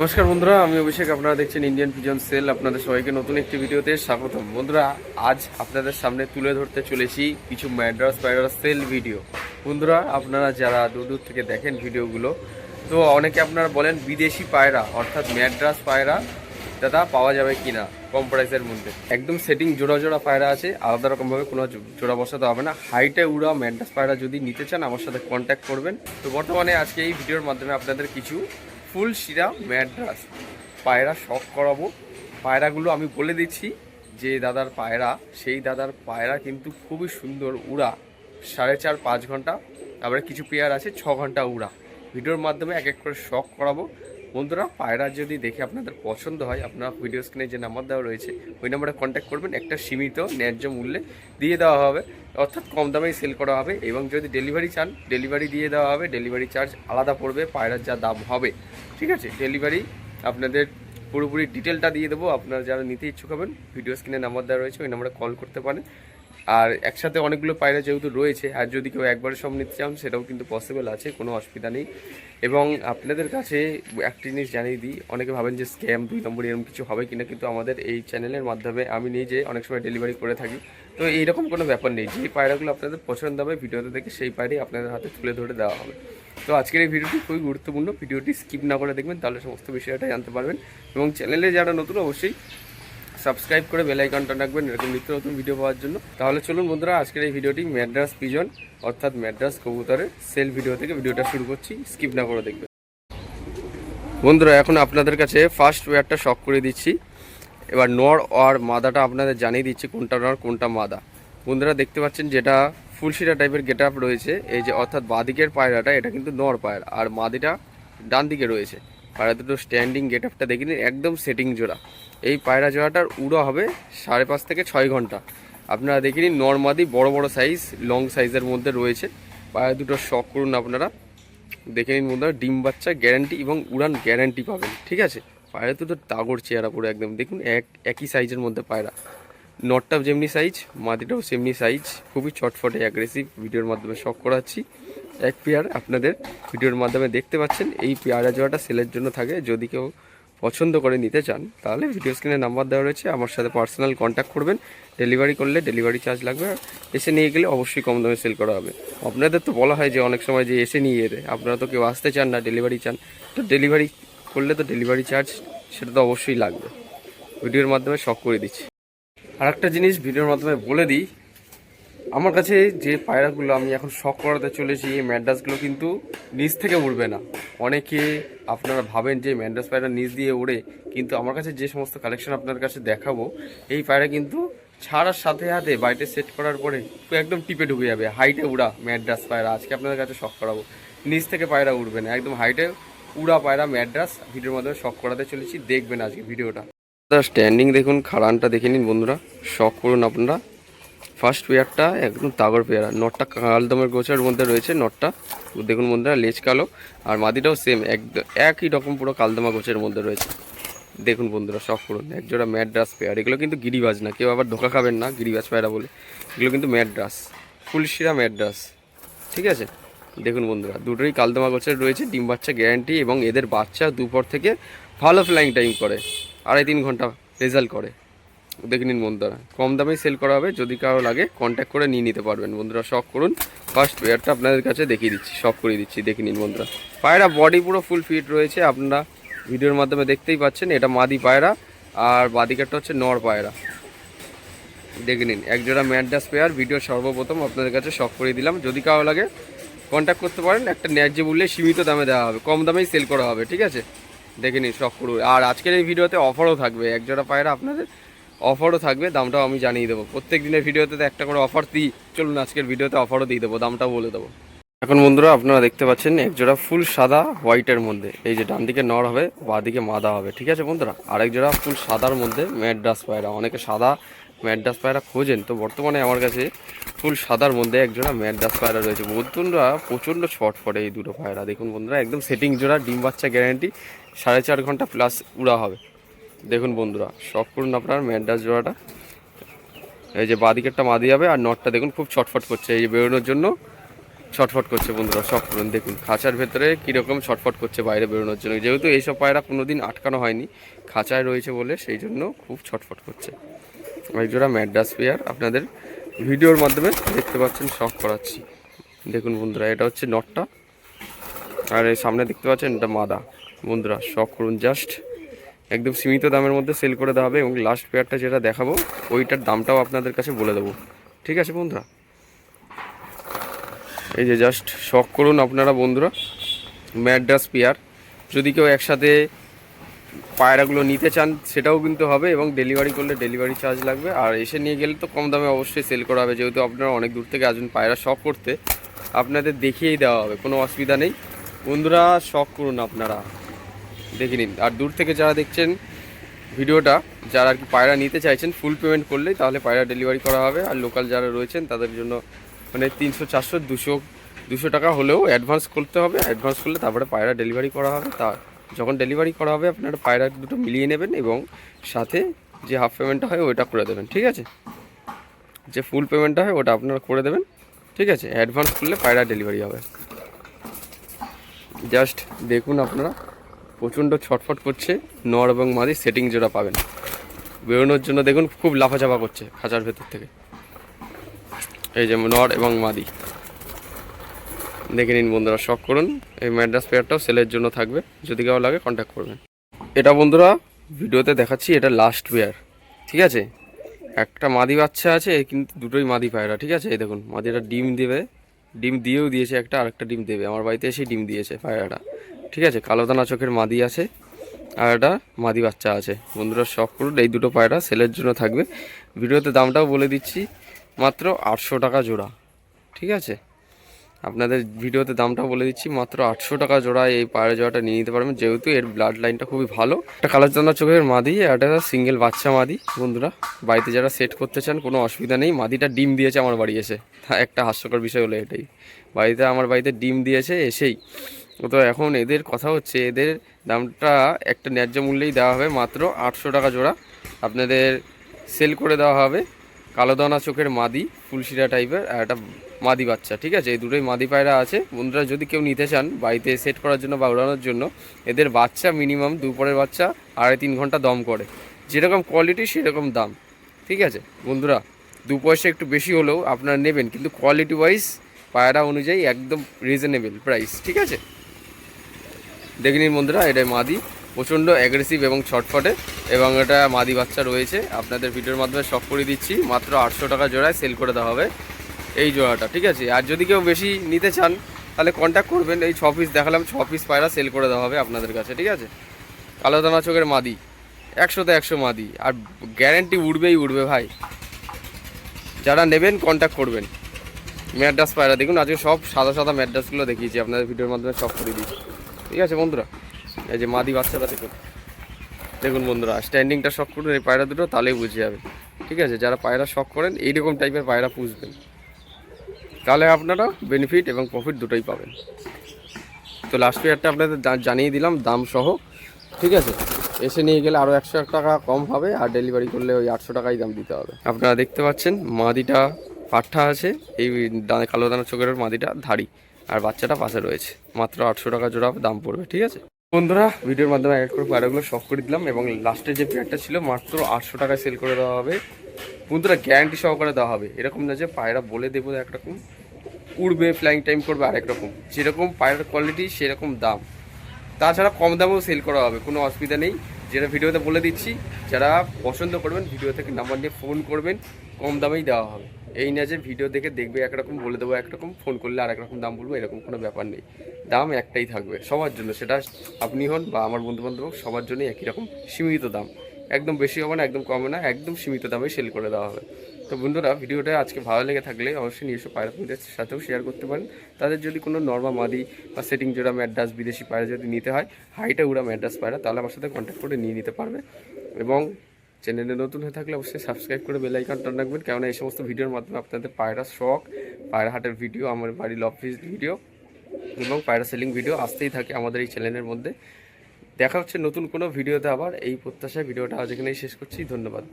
নমস্কার বন্ধুরা, আমি অভিষেক। আপনারা দেখছেন ইন্ডিয়ান পিজন সেল আপনাদের সবাইকে নতুন একটি ভিডিওতে স্বাগতম। বন্ধুরা, আজ আপনাদের সামনে তুলে ধরতে চলেছি কিছু ম্যাড্রাস প্যাড্রাস সেল ভিডিও বন্ধুরা, আপনারা যারা দূর দূর থেকে দেখেন ভিডিওগুলো, তো অনেকে আপনারা বলেন বিদেশি পায়রা, অর্থাৎ ম্যাড্রাস পায়রা, দাদা, পাওয়া যাবে কিনা কম প্রাইসের মধ্যে। একদম সেটিং জোড়া জোড়া পায়রা আছে, আলাদা রকমভাবে কোনো জোড়া বসাতে হবে না। হাইটে উড়া ম্যাড্রাস পায়রা যদি নিতে চান, আমার সাথে কন্ট্যাক্ট করবেন। তো বর্তমানে আজকে এই ভিডিওর মাধ্যমে আপনাদের কিছু ফুল শিরা ম্যাড্রাস। পায়রা শখ করাবো। পায়রাগুলো আমি বলে দিচ্ছি, যে দাদার পায়রা, সেই দাদার পায়রা কিন্তু খুবই সুন্দর উড়া। সাড়ে চার, পাঁচ ঘণ্টা, তারপরে কিছু পেয়ার আছে, ছ ঘণ্টা উড়া। ভিডিওর মাধ্যমে এক এক করে শখ করাবো। বন্ধুরা, পায়রা যদি দেখে আপনাদের পছন্দ হয়, আপনার ভিডিও স্ক্রিনে যে নাম্বার দেওয়া রয়েছে, ওই নাম্বারে কন্ট্যাক্ট করবেন। একটা সীমিত ন্যায্য মূল্যে দিয়ে দেওয়া হবে, অর্থাৎ কম দামেই সেল করা হবে এবং যদি ডেলিভারি চান ডেলিভারি দিয়ে দেওয়া হবে ডেলিভারি চার্জ আলাদা পড়বে, পায়রার যা দাম হবে। ঠিক আছে? ডেলিভারি আপনাদের পুরোপুরি ডিটেলটা দিয়ে দেবো। আপনারা যারা নিতে ইচ্ছুক হবেন ভিডিও স্ক্রিনে নাম্বার দেওয়া রয়েছে, ওই নাম্বারে কল করতে পারেন। আর একসাথে অনেকগুলো পায়রা যেহেতু রয়েছে, আর যদি কেউ একবারে সব নিতে চান, সেটাও কিন্তু পসিবল আছে, কোনো অসুবিধা নেই। এবং আপনাদের কাছে একটা জিনিস জানিয়ে দিই, অনেকে ভাবেন যে স্ক্যাম দুই নম্বর এরকম কিছু হবে কিনা, কিন্তু আমাদের এই চ্যানেলের মাধ্যমে আমি নিজে অনেক সময় ডেলিভারি করে থাকি। তো এইরকম কোনো ব্যাপার নেই, যে পায়রাগুলো আপনাদের পছন্দ হবে, ভিডিওতে দেখে সেই পায়রাই আপনাদের হাতে তুলে ধরে দেওয়া হবে। তো আজকের এই ভিডিওটি খুবই গুরুত্বপূর্ণ, ভিডিওটি স্কিপ না করে দেখবেন, তাহলে সমস্ত বিষয়টা জানতে পারবেন। এবং চ্যানেলে যারা নতুন, অবশ্যই সাবস্ক্রাইব করে বেল আইকনটা রাখবেন, এরকম নিত্য নতুন ভিডিও পাওয়ার জন্য। তাহলে চলুন বন্ধুরা, আজকের এই ভিডিওটি ম্যাড্রাস পিজন অর্থাৎ ম্যাড্রাস কবুতরের সেল ভিডিও থেকে ভিডিওটা শুরু করছি। স্কিপ না করে দেখবেন। বন্ধুরা, এখন আপনাদের কাছে ফার্স্ট ওয়্যারটা শক করে দিচ্ছি। এবার নর আর মাদাটা আপনাদের জানিয়ে দিচ্ছি কোনটা নর, কোনটা মাদা। বন্ধুরা, দেখতে পাচ্ছেন যেটা ফুলশিরা টাইপের গেট আপ রয়েছে। এই যে অর্থাৎ বাদিকের পায়রাটা, এটা কিন্তু নর পায়রা। আর মাদিটা ডান দিকে রয়েছে। পায়রা দুটো স্ট্যান্ডিং গেট আপটা দেখিনি, একদম সেটিং জোড়া। এই পায়রা জোড়াটার উড়ো হবে সাড়ে পাঁচ থেকে ছয় ঘণ্টা। আপনারা দেখিনি নর্মাদি বড় বড় সাইজ লং সাইজের মধ্যে রয়েছে। পায়রা দুটো শখ করুন আপনারা। দেখে নিন বন্ধুরা, ডিম বাচ্চা গ্যারান্টি এবং উড়ান গ্যারান্টি পাবেন, ঠিক আছে? পায়রা দুটো তাগর চেহারা পুরো একদম, দেখুন এক, একই সাইজের মধ্যে পায়রা। নটটা যেমনি সাইজ মাদিটাও সেমনি সাইজ খুবই চটফটে অ্যাগ্রেসিভ ভিডিওর মাধ্যমে শখ করাচ্ছি। এক পেয়ার আপনাদের ভিডিওর মাধ্যমে দেখতে পাচ্ছেন, এই পেয়ারা জোড়াটা সেলের জন্য থাকে। যদি কেউ পছন্দ করে নিতে চান, তাহলে ভিডিও স্ক্রিনে নাম্বার দেওয়া রয়েছে, আমার সাথে পার্সোনাল কন্ট্যাক্ট করবেন ডেলিভারি করলে ডেলিভারি চার্জ লাগবে এসে নিয়ে গেলে অবশ্যই কম দামে সেল করা হবে। আপনাদের তো বলা হয় যে অনেক সময় যে এসে নিয়ে যেতে, আপনারা তো কেউ আসতে চান না ডেলিভারি চান, তো ডেলিভারি করলে তো ডেলিভারি চার্জ সেটা তো অবশ্যই লাগবে। ভিডিওর মাধ্যমে শখ করে দিচ্ছি। আর একটা জিনিস ভিডিওর মাধ্যমে বলে দিই আমার কাছে যে পায়রাগুলো আমি এখন শখ করাতে চলেছি, এই ম্যাড্রাসগুলো কিন্তু নিচ থেকে উড়বে না। অনেকে আপনারা ভাবেন যে ম্যাড্রাস পায়রা নিচ দিয়ে উড়ে, কিন্তু আমার কাছে যে সমস্ত কালেকশন আপনার কাছে দেখাবো, এই পায়রা কিন্তু ছাড়ার সাথে সাথে বাড়িতে সেট করার পরে একদম টিপে ঢুকে যাবে হাইটে উড়া ম্যাড্রাস পায়রা। আজকে আপনাদের কাছে শখ করাবো। নিচ থেকে পায়রা উড়বে না, একদম হাইটে উড়া পায়রা ম্যাড্রাস। ভিডিওর মাধ্যমে শখ করাতে চলেছি, দেখবেন আজকে ভিডিওটা। স্ট্যান্ডিং দেখুন, খাড়ানটা দেখে নিন বন্ধুরা। শখ করুন আপনারা। ফার্স্ট পেয়ারটা একদম তাগর পেয়ারা নটটা কালদমের গোছের মধ্যে রয়েছে নটটা দেখুন বন্ধুরা, লেজ কালো, আর মাদিটাও সেম একদম একই রকম পুরো কালদমা গোছের মধ্যে রয়েছে। দেখুন বন্ধুরা শখ করুন, একজোড়া ম্যাড্রাস পেয়ার এগুলো কিন্তু গিরিবাজ না, কেউ আবার ধোকা খাবেন না, গিরিবাজ পেয়ারা বলে। এগুলো কিন্তু ম্যাড্রাস ফুলশিরা ম্যাড্রাস ঠিক আছে? দেখুন বন্ধুরা, দুটোই কালদমা গোছের রয়েছে, ডিম বাচ্চা গ্যারান্টি এবং এদের বাচ্চা দুপুর থেকে ভালো ফ্লাইং টাইম করে, আড়াই তিন ঘণ্টা রেজাল্ট করে। দেখে নিন বন্ধুরা। কম দামে সেল করা হবে। যদি কারও লাগে কন্ট্যাক্ট করে নিয়ে নিতে পারবেন। বন্ধুরা শখ করুন। ফার্স্ট পেয়ারটা আপনাদের কাছে দেখিয়ে দিচ্ছি শখ করিয়ে দিচ্ছি। দেখে নিন বন্ধুরা। পায়রা বডি পুরো ফুল ফিট রয়েছে। আপনারা ভিডিওর মাধ্যমে দেখতেই পাচ্ছেন, এটা মাদি পায়রা। আর বাদিকারটা হচ্ছে নর পায়রা। দেখে নিন একজোড়া ম্যাডাস পেয়ার ভিডিও সর্বপ্রথম আপনাদের কাছে শখ করে দিলাম। যদি কারও লাগে কন্ট্যাক্ট করতে পারেন। একটা ন্যায্য মূল্যে সীমিত দামে দেওয়া হবে। কম দামেই সেল করা হবে, ঠিক আছে? দেখে নিন শখ করুন। আর আজকের এই ভিডিওতে অফারও থাকবে। একজোড়া পায়রা আপনাদের অফারও থাকবে, দামটাও আমি জানিয়ে দেবো। প্রত্যেক দিনের ভিডিওতে একটা করে অফার দিই, চলুন আজকের ভিডিওতে অফারও দিয়ে দেবো, দামটাও বলে দেবো। এখন বন্ধুরা, আপনারা দেখতে পাচ্ছেন একজোড়া ফুল সাদা হোয়াইটের মধ্যে, এই যে ডান দিকে নর হবে, বা দিকে মাদা হবে, ঠিক আছে বন্ধুরা? আরেক জোড়া ফুল সাদার মধ্যে ম্যাড্রাস পায়রা, অনেকে সাদা ম্যাড্রাস পায়রা খোঁজেন, তো বর্তমানে আমার কাছে ফুল সাদার মধ্যে একজোড়া ম্যাড্রাস পায়রা রয়েছে। বন্ধুরা, প্রচণ্ড ছটফটে এই দুটো পায়রা, দেখুন বন্ধুরা, একদম সেটিং জোড়া, ডিম বাচ্চা গ্যারান্টি সাড়ে চার ঘণ্টা প্লাস উড়া হবে। দেখুন বন্ধুরা শখ করুন আপনার ম্যাড্রাস জোড়াটা। এই যে বাদিকেরটা মাদি যাবে আর নটটা দেখুন খুব ছটফট করছে, এই যে বেরোনোর জন্য ছটফট করছে বন্ধুরা সব করুন দেখুন, খাঁচার ভেতরে কীরকম ছটফট করছে বাইরে বেরোনোর জন্য। যেহেতু এইসব পায়রা কোনো দিন আটকানো হয়নি, খাঁচায় রয়েছে বলে সেই জন্য খুব ছটফট করছে। জোড়া ম্যাড্রাস পেয়ার, আপনাদের ভিডিওর মাধ্যমে দেখতে পাচ্ছেন, শখ করাচ্ছি। দেখুন বন্ধুরা, এটা হচ্ছে নটটা। আর এই সামনে দেখতে পাচ্ছেন, এটা মাদা। বন্ধুরা, শখ করুন, জাস্ট একদম সীমিত দামের মধ্যে সেল করে দেওয়া হবে এবং লাস্ট পেয়ারটা যেটা দেখাবো, ওইটার দামটাও আপনাদের কাছে বলে দেবো। ঠিক আছে বন্ধুরা? এই যে জাস্ট শখ করুন আপনারা বন্ধুরা। ম্যাড্রাস পেয়ার যদি কেউ একসাথে পায়রাগুলো নিতে চান, সেটাও কিন্তু হবে এবং ডেলিভারি করলে ডেলিভারি চার্জ লাগবে। আর এসে নিয়ে গেলে তো কম দামে অবশ্যই সেল করা হবে। যেহেতু আপনারা অনেক দূর থেকে আসবেন পায়রা শখ করতে, আপনাদের দেখিয়েই দেওয়া হবে, কোনো অসুবিধা নেই। বন্ধুরা শখ করুন আপনারা। দেখে নিন। আর দূর থেকে যারা দেখছেন ভিডিওটা, যারা আর কি পায়রা নিতে চাইছেন ফুল পেমেন্ট করলেই তাহলে পায়রা ডেলিভারি করা হবে। আর লোকাল যারা রয়েছেন, তাদের জন্য মানে তিনশো, চারশো, দুশো দুশো টাকা হলেও অ্যাডভান্স করতে হবে। অ্যাডভান্স করলে তারপরে পায়রা ডেলিভারি করা হবে। তা যখন ডেলিভারি করা হবে, আপনারা পায়রা দুটো মিলিয়ে নেবেন এবং সাথে যে হাফ পেমেন্টটা হয় ওটা করে দেবেন। ঠিক আছে? যে ফুল পেমেন্টটা হয়, ওটা আপনারা করে দেবেন। ঠিক আছে? অ্যাডভান্স করলে পায়রা ডেলিভারি হবে। জাস্ট দেখুন আপনারা। প্রচণ্ড ছটফট করছে নর এবং মাদি সেটিং জোড়া পাবেন। বেরোনোর জন্য দেখুন খুব লাফাচাপা করছে খাঁচার ভেতর থেকে। এই যে নর এবং মাদি। দেখে নিন বন্ধুরা শখ করুন। এই ম্যাড্রাস পেয়ারটাও সেলের জন্য থাকবে। যদি কেউ লাগে কন্ট্যাক্ট করবেন। এটা বন্ধুরা, ভিডিওতে দেখাচ্ছি, এটা লাস্ট পেয়ার ঠিক আছে? একটা মাদি বাচ্চা আছে কিন্তু দুটোই মাদি পায়রা। ঠিক আছে? এই দেখুন, মাদিটা ডিম দেবে। ডিম দিয়েও দিয়েছে একটা, আরেকটা ডিম দেবে। আমার বাড়িতে এসে ডিম দিয়েছে পায়রাটা। ঠিক আছে, কালো দানা চোখের মাদি আছে আর একটা মাদি বাচ্চা আছে। বন্ধুরা শখ করুন এই দুটো পায়রা সেলের জন্য থাকবে। ভিডিওতে দামটাও বলে দিচ্ছি, মাত্র আটশো টাকা জোড়া, ঠিক আছে? আপনাদের ভিডিওতে দামটা বলে দিচ্ছি, মাত্র আটশো টাকা জোড়ায় এই পায়রা জোড়াটা নিয়ে নিতে পারবেন। যেহেতু এর ব্লাড লাইনটা খুবই ভালো, একটা কালার চান্দা চোখের মাদি একটা সিঙ্গেল বাচ্চা মাদি। বন্ধুরা, বাড়িতে যারা সেট করতে চান, কোনো অসুবিধা নেই। মাদিটা ডিম দিয়েছে আমার বাড়ি এসে। একটা হাস্যকর বিষয় হলো এটাই। বাড়িতে, আমার বাড়িতে ডিম দিয়েছে, এসেই তো এখন এদের কথা হচ্ছে, এদের দামটা একটা ন্যায্য মূল্যেই দেওয়া হবে, মাত্র আটশো টাকা জোড়া। আপনাদের সেল করে দেওয়া হবে কালো দানা চোখের মাদি, ফুলশিরা টাইপের আর একটা মাদি বাচ্চা, ঠিক আছে? এই দুটোই মাদি পায়রা আছে। বন্ধুরা, যদি কেউ নিতে চান, বাড়িতে সেট করার জন্য বা উড়ানোর জন্য, এদের বাচ্চা মিনিমাম দুপুরের বাচ্চা আড়াই তিন ঘণ্টা দম করে। যেরকম কোয়ালিটি সেরকম দাম, ঠিক আছে? বন্ধুরা, দু পয়সা একটু বেশি হলেও আপনারা নেবেন, কিন্তু কোয়ালিটি ওয়াইজ পায়রা অনুযায়ী একদম রিজনেবল প্রাইস ঠিক আছে? দেখে নিন বন্ধুরা, এটা মাদি। প্রচণ্ড অ্যাগ্রেসিভ এবং ছটফটে, এবং এটা মাদি বাচ্চা রয়েছে। আপনাদের ভিডিওর মাধ্যমে শখ করে দিচ্ছি। মাত্র আটশো টাকা জোড়ায় সেল করে দেওয়া হবে এই জোড়াটা, ঠিক আছে? আর যদি কেউ বেশি নিতে চান, তাহলে কন্ট্যাক্ট করবেন। এই ছ পিস দেখালাম ছ পিস পায়রা সেল করে দেওয়া হবে আপনাদের কাছে, ঠিক আছে? কালো দানা চোখের মাদি, একশোতে একশো মাদি। আর গ্যারেন্টি উঠবেই উঠবে ভাই। যারা নেবেন কন্ট্যাক্ট করবেন। ম্যাড্রাস পায়রা, দেখুন, আজকে সব সাদা সাদা ম্যাড্রাসগুলো দেখিয়েছি, আপনাদের ভিডিওর মাধ্যমে সব করে দিয়েছি ঠিক আছে বন্ধুরা, এই যে মাদি বাচ্চাটা দেখুন। দেখুন বন্ধুরা স্ট্যান্ডিংটা শখ করুন, এই পায়রা দুটো, তাহলেই বুঝে যাবে। ঠিক আছে, যারা পায়রা শখ করেন, এইরকম টাইপের পায়রা পুষবেন। তাহলে আপনারা বেনিফিট এবং প্রফিট দুটোই পাবেন। তো লাস্ট ইয়ারটা আপনাদের জানিয়ে দিলাম, দাম সহ। ঠিক আছে, এসে নিয়ে গেলে আরও একশো এক টাকা কম হবে, আর ডেলিভারি করলে ওই আটশো টাকাই দাম দিতে হবে। আপনারা দেখতে পাচ্ছেন, মাদিটা পাঠা আছে, এই কালো দানা চোখের মাদিটা ধাড়ি। আর বাচ্চাটা পাশে রয়েছে। মাত্র আটশো টাকা জোড়া দাম পড়বে, ঠিক আছে? বন্ধুরা, ভিডিওর মাধ্যমে এক করে পায়রাগুলো শখ করে দিলাম এবং লাস্টে যে পেয়ারটা ছিল, মাত্র আটশো টাকায় সেল করে দেওয়া হবে। বন্ধুরা গ্যারান্টি সহকারে দেওয়া হবে। এরকম না যে পায়রা বলে দেবো একরকম উড়বে ফ্লাইং টাইম করবে, আরেক রকম। যেরকম পায়রার কোয়ালিটি সেরকম দাম। তাছাড়া কম দামেও সেল করা হবে, কোনো অসুবিধা নেই। যেটা ভিডিওতে বলে দিচ্ছি, যারা পছন্দ করবেন, ভিডিও থেকে নাম্বার নিয়ে ফোন করবেন, কম দামেই দেওয়া হবে। এই না যে ভিডিও দেখে দেখবে, একরকম বলে দেবো, একরকম ফোন করলে আর রকম দাম বলব, এরকম কোনো ব্যাপার নেই। দাম একটাই থাকবে, সবার জন্য। সেটা আপনি হন বা আমার বন্ধু বান্ধব হোক, সবার জন্যই একই রকম সীমিত দাম। একদম বেশি হবে না, একদম কমে না, একদম সীমিত দামে সেল করে দেওয়া হবে। তো বন্ধুরা ভিডিওটা আজকে ভালো লেগে থাকলে অবশ্যই নিজস্ব পায়রা পুঁজিদের সাথেও শেয়ার করতে পারেন। তাদের যদি কোনো নর্মা মাদি বা সেটিং জোড়া ম্যাড্রাস বিদেশি পায়রা যদি নিতে হয় হাইটা উড়া ম্যাড্রাস পায়রা, তাহলে আমার সাথে কন্ট্যাক্ট করে নিয়ে নিতে পারবে। এবং চ্যানেলে নতুন হয়ে থাকলে অবশ্যই সাবস্ক্রাইব করে বেল আইকনটা রাখবেন। কেননা এই সমস্ত ভিডিওর মাধ্যমে আপনাদের পায়রা শখ, পায়রা হাটের ভিডিও আমার বাড়ির অফিস ভিডিও এবং পায়রা সেলিং ভিডিও আসতেই থাকে আমাদের এই চ্যানেলের মধ্যে। দেখা হচ্ছে নতুন কোনো ভিডিওতে আবার। এই প্রত্যাশায় ভিডিওটা আজ এখানেই শেষ করছি। ধন্যবাদ।